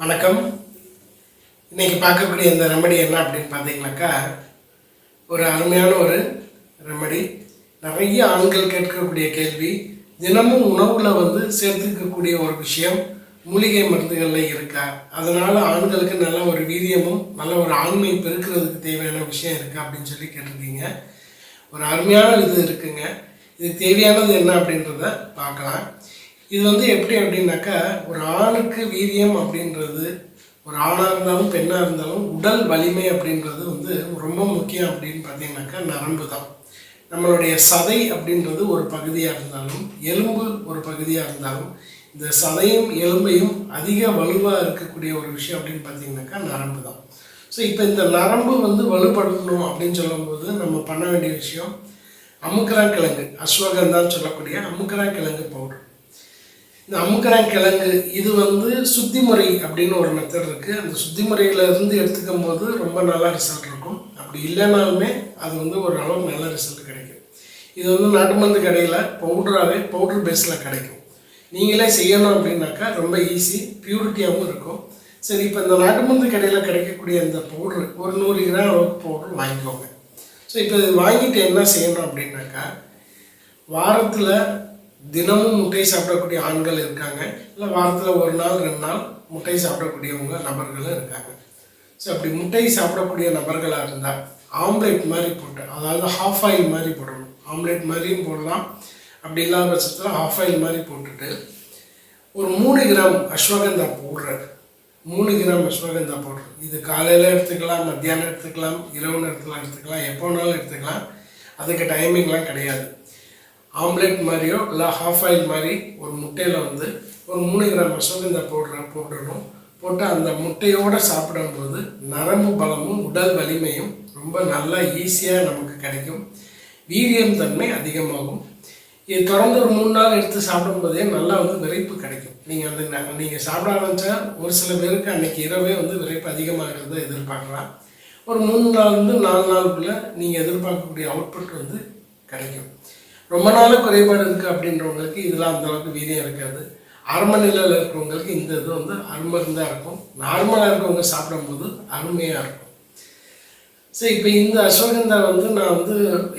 வணக்கம். இன்னைக்கு பார்க்கக்கூடிய இந்த ரெமடி என்ன அப்படின்னு பார்த்தீங்கன்னாக்கா ஒரு அருமையான ஒரு ரெமடி நிறைய ஆண்கள் கேட்கக்கூடிய கேள்வி தினமும் உணவுல வந்து சேர்த்துக்கக்கூடிய ஒரு விஷயம் மூலிகை மருந்துகளில் இருக்கா? அதனால ஆண்களுக்கு நல்ல ஒரு வீரியமும் நல்ல ஒரு ஆண்மை பெருக்கிறதுக்கு தேவையான விஷயம் இருக்கா அப்படின்னு சொல்லி கேட்டிருக்கீங்க. ஒரு அருமையான இது இருக்குங்க. இது தேவையானது என்ன அப்படின்றத பார்க்கலாம். இது வந்து எப்படி அப்படின்னாக்கா ஒரு ஆணுக்கு வீரியம் அப்படின்றது ஒரு ஆணாக இருந்தாலும் பெண்ணாக இருந்தாலும் உடல் வலிமை அப்படின்றது வந்து ரொம்ப முக்கியம் அப்படின்னு பார்த்தீங்கன்னாக்கா நரம்பு தான். நம்மளுடைய சதை அப்படின்றது ஒரு பகுதியாக இருந்தாலும் எலும்பு ஒரு பகுதியாக இருந்தாலும் இந்த சதையும் எலும்பையும் அதிக வலுவாக இருக்கக்கூடிய ஒரு விஷயம் அப்படின்னு பார்த்தீங்கன்னாக்கா நரம்பு தான். ஸோ இப்போ இந்த நரம்பு வந்து வலுப்படுத்தணும் அப்படின்னு சொல்லும்போது நம்ம பண்ண வேண்டிய விஷயம் அமுக்கரா கிழங்கு அஸ்வகந்தான்னு சொல்லக்கூடிய அமுக்கரா கிழங்கு பவுடர் இந்த அமுக்கரான் கிழங்கு இது வந்து சுத்தி முறை அப்படின்னு ஒரு மெத்தட் இருக்குது அந்த சுத்தி முறையில இருந்து எடுத்துக்கும் போது ரொம்ப நல்லா ரிசல்ட் இருக்கும். அப்படி இல்லைனாலுமே அது வந்து ஒரு அளவு நல்ல ரிசல்ட் கிடைக்கும். இது வந்து நாட்டு மருந்து கடையில் பவுடராகவே பவுடர் பேஸில் கிடைக்கும். நீங்களே செய்யணும் அப்படின்னாக்கா ரொம்ப ஈஸி பியூரிட்டியாகவும் இருக்கும். சரி இப்போ இந்த நாட்டு மருந்து கடையில் கிடைக்கக்கூடிய அந்த பவுடர் ஒரு நூறு கிராம் அளவுக்கு பவுடர் வாங்கிக்கோங்க. ஸோ இப்போ இது வாங்கிட்டு என்ன செய்யணும் அப்படின்னாக்கா வாரத்தில் தினமும் முட்டை சாப்பிடக்கூடிய ஆண்கள் இருக்காங்க. இல்லை வாரத்தில் ஒரு நாள் ரெண்டு நாள் முட்டை சாப்பிடக்கூடியவங்க நபர்களும் இருக்காங்க. ஸோ அப்படி முட்டை சாப்பிடக்கூடிய நபர்களாக இருந்தால் ஆம்லேட் மாதிரி போட்டு அதாவது ஹாஃப் ஆயில் மாதிரி போடணும். ஆம்லேட் மாதிரியும் போடலாம். அப்படி இல்லாத பட்சத்தில் ஹாஃப் ஆயில் மாதிரி போட்டுட்டு ஒரு மூணு கிராம் அஸ்வகந்தா போடுறது மூணு கிராம் அஸ்வகந்தா பவுடர். இது காலையில் எடுத்துக்கலாம் மத்தியானம் எடுத்துக்கலாம் இரவு நேரத்தில் எடுத்துக்கலாம் எப்போ வேணாலும் எடுத்துக்கலாம். அதுக்கு டைமிங்லாம் கிடையாது. ஆம்லெட் மாதிரியோ இல்லை ஹாஃப் ஆயில் மாதிரி ஒரு முட்டையில் வந்து ஒரு மூணு கிராம் இந்த பவுடரை போட்டுடணும். போட்டு அந்த முட்டையோடு சாப்பிடும்போது நரம்பு பலமும் உடல் வலிமையும் ரொம்ப நல்லா ஈஸியாக நமக்கு கிடைக்கும். வீரியம் தன்மை அதிகமாகும். இது தொடர்ந்து ஒரு மூணு நாள் எடுத்து சாப்பிடும்போதே நல்லா வந்து விரைப்பு கிடைக்கும். நீங்கள் அந்த நீங்கள் சாப்பிட ஆரம்பித்தா ஒரு சில பேருக்கு அன்றைக்கி இரவே வந்து விரைப்பு அதிகமாகிறத எதிர்பார்க்கலாம். ஒரு மூணு நாள்லேருந்து நாலு நாளுக்குள்ளே நீங்கள் எதிர்பார்க்கக்கூடிய அவுட்புட் வந்து கிடைக்கும். ரொம்ப நாள் குறைபாடு இருக்குது அப்படின்றவங்களுக்கு இதெல்லாம் அந்த அளவுக்கு வீரியம் இருக்காது. ஆரம்ப நிலையில் இருக்கிறவங்களுக்கு இந்த இது வந்து அருமருந்தாக இருக்கும். நார்மலாக இருக்கவங்க சாப்பிடும்போது அருமையாக இருக்கும். சரி இப்போ இந்த அஸ்வகந்தா வந்து நான் வந்து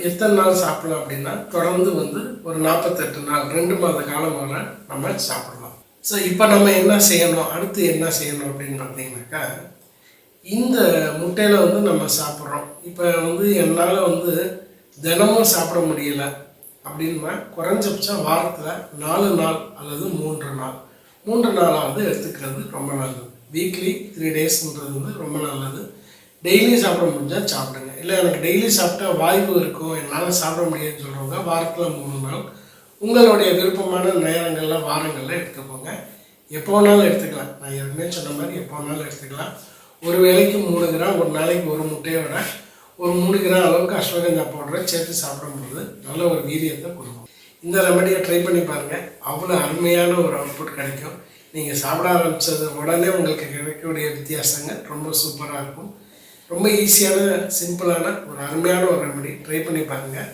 எத்தனை நாள் சாப்பிடலாம் அப்படின்னா தொடர்ந்து வந்து ஒரு நாற்பத்தெட்டு நாள் ரெண்டு மாத காலம் வரை நம்ம சாப்பிடலாம். ஸோ இப்போ நம்ம என்ன செய்யணும்? அடுத்து என்ன செய்யணும் அப்படின்னு பார்த்தீங்கன்னாக்கா இந்த முட்டையில் வந்து நம்ம சாப்பிட்றோம். இப்போ வந்து என்னால் வந்து தினமும் சாப்பிட முடியல. அப்படின்னா குறைஞ்சபட்சம் வாரத்தில் நாலு நாள் அல்லது மூன்று நாள். மூன்று நாளாவது எடுத்துக்கிறது ரொம்ப நல்லது. வீக்லி த்ரீ டேஸ்ன்றது வந்து ரொம்ப நல்லது. டெய்லி சாப்பிட முடிஞ்சால் சாப்பிடுங்க. இல்லை எனக்கு டெய்லி சாப்பிட்டா வாய்ப்பு இருக்கும் என்னால் சாப்பிட முடியாதுன்னு சொல்கிறவங்க வாரத்தில் மூணு நாள். உங்களுடைய விருப்பமான நேரங்களில் வாரங்களில் எடுத்துக்கோங்க. எப்போ வேணாலும் எடுத்துக்கலாம். நான் ஏற்கனவே சொன்ன மாதிரி எப்போ வேணாலும் எடுத்துக்கலாம். ஒரு வேளைக்கு மூணு கிராம் ஒரு நாளைக்கு ஒரு முட்டையோட ஒரு மூணு கிராம் அளவுக்கு அஸ்வகந்தா பவுடரை சேர்த்து சாப்பிட சாப்பிடும்போது நல்ல ஒரு வீரியத்தை கொடுக்கும். இந்த ரெமடியை ட்ரை பண்ணி பாருங்கள் அவ்வளோ அருமையான ஒரு அவுட்புட் கிடைக்கும். நீங்கள் சாப்பிட ஆரம்பித்தது உடனே உங்களுக்கு கிடைக்கக்கூடிய வித்தியாசங்கள் ரொம்ப சூப்பராக இருக்கும். ரொம்ப ஈஸியான சிம்பிளான ஒரு அருமையான ஒரு ரெமடி ட்ரை பண்ணி பாருங்கள்